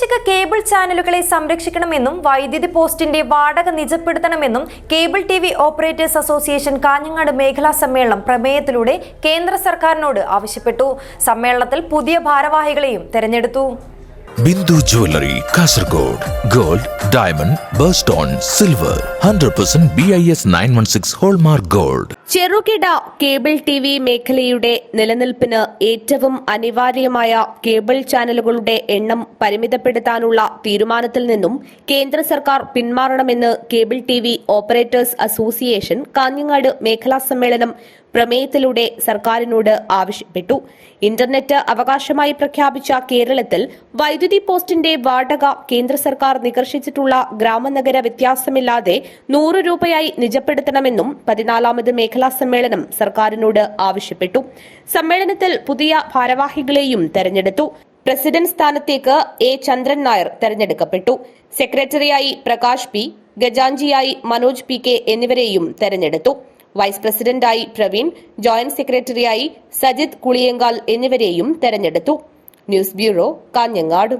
പ്രാദേശിക കേബിൾ ചാനലുകളെ സംരക്ഷിക്കണമെന്നും വൈദ്യുതി പോസ്റ്റിന്റെ വാടക നിജപ്പെടുത്തണമെന്നും cable T V operators association Kanhangad മേഖലാ സമ്മേളനം പ്രമേയത്തിലൂടെ കേന്ദ്ര സർക്കാരിനോട് ആവശ്യപ്പെട്ടു. സമ്മേളനത്തിൽ പുതിയ ഭാരവാഹികളെയും തെരഞ്ഞെടുത്തു. Bindu jewellery Kasaragod gold diamond birthstone silver hundred percent B I S nine one six hallmark gold. ചെറുകിട കേബിൾ ടി വി മേഖലയുടെ നിലനിൽപ്പിന് ഏറ്റവും അനിവാര്യമായ കേബിൾ ചാനലുകളുടെ എണ്ണം പരിമിതപ്പെടുത്താനുള്ള തീരുമാനത്തിൽ നിന്നും കേന്ദ്ര സർക്കാർ പിന്മാറണമെന്ന് cable T V operators association Kanhangad മേഖലാ സമ്മേളനം പ്രമേയത്തിലൂടെ സർക്കാരിനോട് ആവശ്യപ്പെട്ടു. ഇന്റർനെറ്റ് അവകാശമായി പ്രഖ്യാപിച്ച കേരളത്തിൽ വൈദ്യുതി പോസ്റ്റിന്റെ വാടക കേന്ദ്ര സർക്കാർ നികർഷിച്ചിട്ടുള്ള ഗ്രാമനഗര വ്യത്യാസമില്ലാതെ നൂറ് രൂപയായി നിജപ്പെടുത്തണമെന്നും പതിനാലാമത് മേഖലാ സമ്മേളനം സർക്കാരിനോട് ആവശ്യപ്പെട്ടു. സമ്മേളനത്തിൽ പുതിയ ഭാരവാഹികളെയും തെരഞ്ഞെടുത്തു. പ്രസിഡന്റ് സ്ഥാനത്തേക്ക് എ. ചന്ദ്രൻ നായർ തെരഞ്ഞെടുക്കപ്പെട്ടു. സെക്രട്ടറിയായി പ്രകാശ് പി ഗജാഞ്ചിയായി മനോജ് പി കെ എന്നിവരെയും തെരഞ്ഞെടുത്തു. വൈസ് പ്രസിഡന്റായി പ്രവീൺ ജോയിന്റ് സെക്രട്ടറിയായി സജിത് കുളിയങ്കാൽ എന്നിവരെയും തെരഞ്ഞെടുത്തു. News bureau Kanhangad.